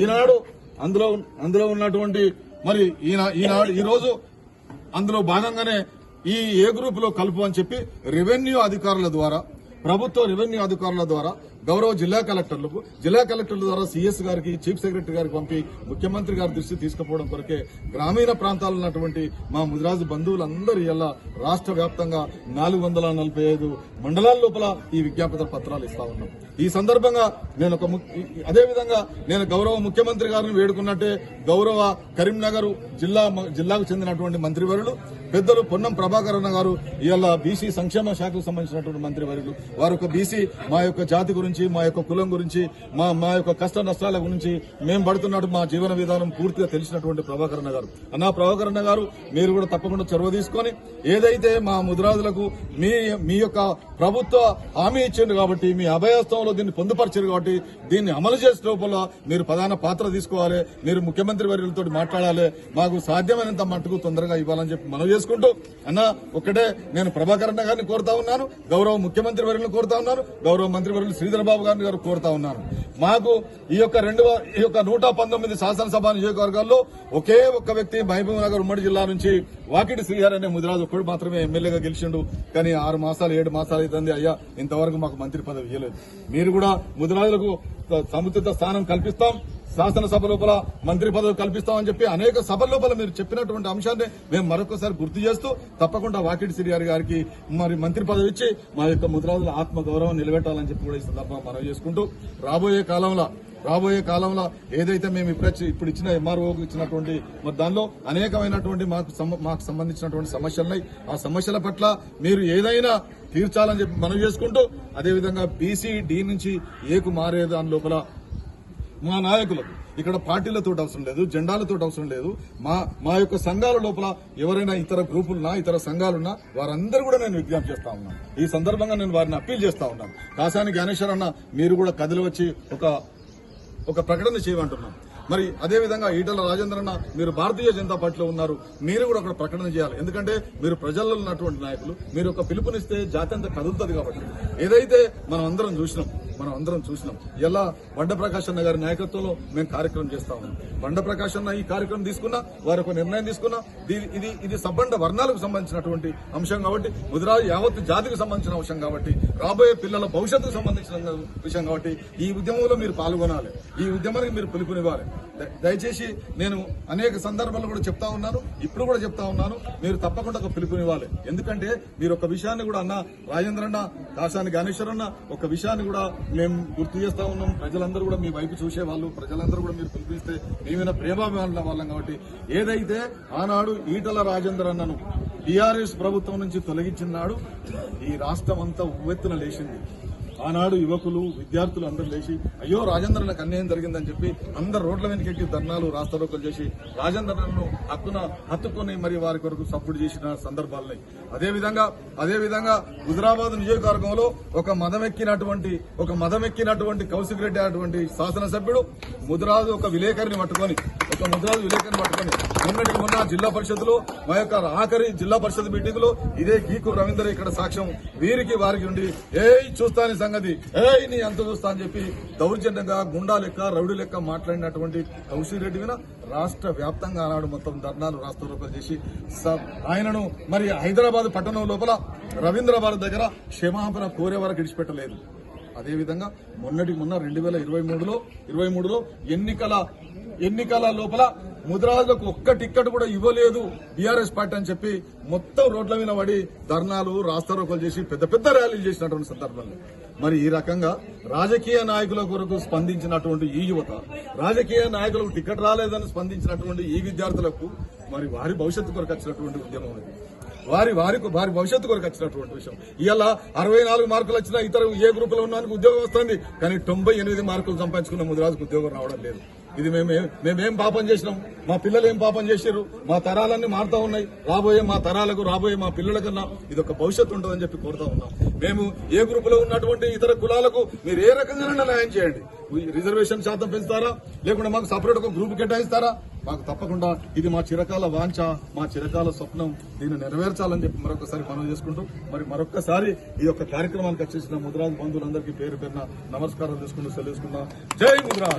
ఈనాడు అందులో అందులో ఉన్నటువంటి మరి ఈనాడు ఈ రోజు అందులో భాగంగానే ఈ ఏ గ్రూప్లో కలుపు అని చెప్పి రెవెన్యూ అధికారుల ద్వారా ప్రభుత్వ రెవెన్యూ అధికారుల ద్వారా గౌరవ జిల్లా కలెక్టర్లకు జిల్లా కలెక్టర్ల ద్వారా సీఎస్ గారికి చీఫ్ సెక్రటరీ గారికి పంపి ముఖ్యమంత్రి గారి దృష్టి తీసుకుపోవడం కొరకే గ్రామీణ ప్రాంతాల్లో ఉన్నటువంటి మా ముదిరాజు బంధువులందరూ ఇలా రాష్ట్ర వ్యాప్తంగా నాలుగు వందల నలభై ఐదు మండలాల లోపల ఈ విజ్ఞాపన పత్రాలు ఇస్తా ఉన్నాం. ఈ సందర్భంగా నేను ఒక అదేవిధంగా అదే విధంగా నేను గౌరవ ముఖ్యమంత్రి గారిని వేడుకున్నట్టే గౌరవ కరీంనగర్ జిల్లా జిల్లాకు చెందినటువంటి మంత్రివర్యులు పెద్దలు పొన్నం ప్రభాకర్ గారు ఇవాళ బీసీ సంక్షేమ శాఖకు సంబంధించినటువంటి మంత్రివర్యులు. వారు ఒక బీసీ మా యొక్క జాతి గురించి మా యొక్క కులం గురించి మా మా యొక్క కష్ట నష్టాల గురించి మేము పడుతున్నట్టు మా జీవన విధానం పూర్తిగా తెలిసినటువంటి ప్రభాకర్ గారు. అన్న ప్రభాకర్ గారు మీరు కూడా తప్పకుండా చొరవ తీసుకొని ఏదైతే మా ముద్రాజులకు మీ మీ యొక్క ప్రభుత్వ హామీ ఇచ్చిండు కాబట్టి మీ అభయస్థంలో దీన్ని పొందుపరిచారు కాబట్టి దీన్ని అమలు చేసే లోపల మీరు ప్రధాన పాత్ర తీసుకోవాలి మీరు ముఖ్యమంత్రి వర్యులతో మాట్లాడాలి మాకు సాధ్యమైనంత మట్టుకు తొందరగా ఇవ్వాలని చెప్పి మనం చేసుకుంటూ అన్న ఒక్కటే నేను ప్రభాకర్ అన్న గారిని కోరుతా ఉన్నాను గౌరవ ముఖ్యమంత్రి వర్యులను కోరుతా ఉన్నాను గౌరవ మంత్రి వర్యులు శ్రీధరబాబు గారిని గారు కోరుతా ఉన్నాను మాకు ఈ యొక్క రెండు ఈ యొక్క నూట పంతొమ్మిది శాసనసభ నియోజకవర్గాల్లో ఒకే ఒక్క వ్యక్తి మహబూబ్ నగర్ ఉమ్మడి జిల్లా నుంచి వాకిటి శ్రీహర్ అనే ముదిరాజు ఒక్కడు మాత్రమే ఎమ్మెల్యేగా గెలిచిండు. కానీ ఆరు మాసాలు ఏడు మాసాలు అవుతుంది అయ్యా ఇంతవరకు మాకు మంత్రి పదవి ఇవ్వలేదు మీరు కూడా ముదిరాజులకు సముచిత స్థానం కల్పిస్తాం. శాసనసభ లోపల మంత్రి పదవి కల్పిస్తామని చెప్పి అనేక సభ లోపల మీరు చెప్పినటువంటి అంశాన్ని మేము మరొకసారి గుర్తు చేస్తూ తప్పకుండా వాకిటి సిరియారి గారికి మరి మంత్రి పదవి ఇచ్చి మా యొక్క ముద్రాజుల ఆత్మ గౌరవం నిలబెట్టాలని చెప్పి కూడా ఈ సందర్భంగా మనం చేసుకుంటూ రాబోయే కాలంలో రాబోయే కాలంలో ఏదైతే మేము ఇప్పుడు ఇప్పుడు ఇచ్చిన ఎంఆర్ఓకి ఇచ్చినటువంటి మరి దానిలో అనేకమైనటువంటి మాకు మాకు సంబంధించినటువంటి సమస్యలున్నాయి ఆ సమస్యల పట్ల మీరు ఏదైనా తీర్చాలని చెప్పి మనవి చేసుకుంటూ అదేవిధంగా బీసీ డి నుంచి ఏకు మారే దాని లోపల మా నాయకులకు ఇక్కడ పార్టీలతో అవసరం లేదు జెండాలతో అవసరం లేదు. మా మా యొక్క సంఘాల లోపల ఎవరైనా ఇతర గ్రూపులున్నా ఇతర సంఘాలున్నా వారందరూ కూడా నేను విజ్ఞప్తి చేస్తా ఉన్నాను. ఈ సందర్భంగా నేను వారిని అప్పీల్ చేస్తా ఉన్నాను. కాసాని జ్ఞానేశ్వర్ అన్న మీరు కూడా కదిలి వచ్చి ఒక ఒక ప్రకటన చేయమంటున్నాం. మరి అదే విధంగా ఈటల రాజేంద్రన్న మీరు భారతీయ జనతా పార్టీలో ఉన్నారు మీరు కూడా ఒక ప్రకటన చేయాలి. ఎందుకంటే మీరు ప్రజల్లో ఉన్నటువంటి నాయకులు మీరు ఒక పిలుపునిస్తే జాతి అంతా కదులుతుంది కాబట్టి. ఏదైతే మనం అందరం చూసినాం మనం అందరం చూసినాం ఎలా బండ ప్రకాష్ అన్న గారి నాయకత్వంలో మేము కార్యక్రమం చేస్తా ఉన్నాం. బండ ప్రకాష్ అన్న ఈ కార్యక్రమం తీసుకున్నా వారు ఒక నిర్ణయం తీసుకున్నా ఇది ఇది సబ్బండ వర్ణాలకు సంబంధించినటువంటి అంశం కాబట్టి ముదిరాజు యావత్ జాతికి సంబంధించిన అంశం కాబట్టి రాబోయే పిల్లల భవిష్యత్తుకు సంబంధించిన విషయం కాబట్టి ఈ ఉద్యమంలో మీరు పాల్గొనాలి. ఈ ఉద్యమానికి మీరు పిలుపునివ్వాలి. దయచేసి నేను అనేక సందర్భాల్లో కూడా చెప్తా ఉన్నాను ఇప్పుడు కూడా చెప్తా ఉన్నాను. మీరు తప్పకుండా ఒక పిలుపునివ్వాలి. ఎందుకంటే మీరు ఒక విషయాన్ని కూడా అన్న రాజేంద్ర అన్న కాసాని గణేశ్వర్ అన్న ఒక విషయాన్ని కూడా మేము గుర్తు చేస్తా ఉన్నాం. ప్రజలందరూ కూడా మీ వైపు చూసే వాళ్ళు ప్రజలందరూ కూడా మీరు పిలిపిస్తే మేమైనా ప్రేమాభిమానుల వాళ్ళం కాబట్టి ఏదైతే ఆనాడు ఈటల రాజేంద్ర అన్నను టీఆర్ఎస్ ప్రభుత్వం నుంచి తొలగించిన నాడు ఈ రాష్ట్రం అంతా ఉవ్వెత్తున లేచింది. ఆనాడు యువకులు విద్యార్థులు అందరూ లేచి అయ్యో రాజేంద్రనకు అన్యాయం జరిగిందని చెప్పి అందరు రోడ్ల వెనకెక్కి ధర్నాలు రాస్తారోకలు చేసి రాజేంద్రను హక్కున హత్తుకొని మరి వారి కొరకు సపోర్ట్ చేసిన సందర్భాలున్నాయి. అదేవిధంగా అదేవిధంగా హుజరాబాద్ నియోజకవర్గంలో ఒక మదమెక్కినటువంటి ఒక మదమెక్కినటువంటి కౌశిక్ రెడ్డి అటువంటి శాసనసభ్యుడు ముదిరాజు ఒక విలేకరిని పట్టుకొని ఒక ముద్రాజు విలేకరిని పట్టుకొని మొన్నటికి మొన్న జిల్లా పరిషత్లో మా యొక్క ఆఖరి జిల్లా పరిషత్ మీటింగ్లో ఇదే గీకు రవీందర్ ఇక్కడ సాక్ష్యం. వీరికి వారికి ఉండి ఏయ్ చూస్తాని సంగతి ఏయ్ నీ అంత చూస్తా అని చెప్పి దౌర్జన్యంగా గుండా లెక్క రౌడీ లెక్క మాట్లాడినటువంటి కౌశిక్ రెడ్డి మీద రాష్ట్ర వ్యాప్తంగా ఆనాడు మొత్తం ధర్నాలు రాష్ట్ర చేసి ఆయనను మరి హైదరాబాద్ పట్టణం లోపల రవీంద్రబాద్ దగ్గర క్షమాపణ కోరే వరకు విడిచిపెట్టలేదు. అదేవిధంగా మొన్నటి మొన్న రెండు వేల ఇరవై మూడులో ఇరవై మూడులో ఎన్నికల ఎన్నికల లోపల ముద్రాజులకు ఒక్క టిక్కెట్ కూడా ఇవ్వలేదు బీఆర్ఎస్ పార్టీ అని చెప్పి మొత్తం రోడ్ల మీద పడి ధర్నాలు రాస్తారోకలు చేసి పెద్ద పెద్ద ర్యాలీలు చేసినటువంటి సందర్భంలో. మరి ఈ రకంగా రాజకీయ నాయకుల కొరకు స్పందించినటువంటి ఈ యువత రాజకీయ నాయకులకు టికెట్ రాలేదని స్పందించినటువంటి ఈ విద్యార్థులకు మరి వారి భవిష్యత్తు కొరకు వచ్చినటువంటి ఉద్యమం ఇది వారి వారికి వారి భవిష్యత్తు కొరకు వచ్చినటువంటి విషయం. ఇవాళ అరవై నాలుగు మార్కులు వచ్చిన ఇతర ఏ గ్రూప్లో ఉన్నానికి ఉద్యోగం వస్తుంది. కానీ తొంభై ఎనిమిది మార్కులు సంపాదించుకున్న ముదిరాజుకు ఉద్యోగం రావడం లేదు. ఇది మేము మేమేం పాపం చేసినాం? మా పిల్లలు ఏం పాపం చేశారు మా తరాలన్నీ మారుతా ఉన్నాయి. రాబోయే మా తరాలకు రాబోయే మా పిల్లల కన్నా ఇది ఒక భవిష్యత్తు ఉంటుందని చెప్పి కోరుతా ఉన్నాం. మేము ఏ గ్రూప్లో ఉన్నటువంటి ఇతర కులాలకు మీరు ఏ రకంగా న్యాయం చేయండి. రిజర్వేషన్ శాతం పెంచుతారా? లేకుంటే మాకు సపరేట్ ఒక గ్రూప్ కేటాయిస్తారా? మాకు తప్పకుండా ఇది మా చిరకాల వాంఛ మా చిరకాల స్వప్నం. దీన్ని నెరవేర్చాలని చెప్పి మరొకసారి మనం చేసుకుంటూ మరి మరొకసారి ఈ యొక్క కార్యక్రమానికి వచ్చేసిన ముద్రాజ్ బంధువులందరికీ పేరు పేరున నమస్కారం తీసుకుంటూ సెలవుకుందాం జై ముద్రా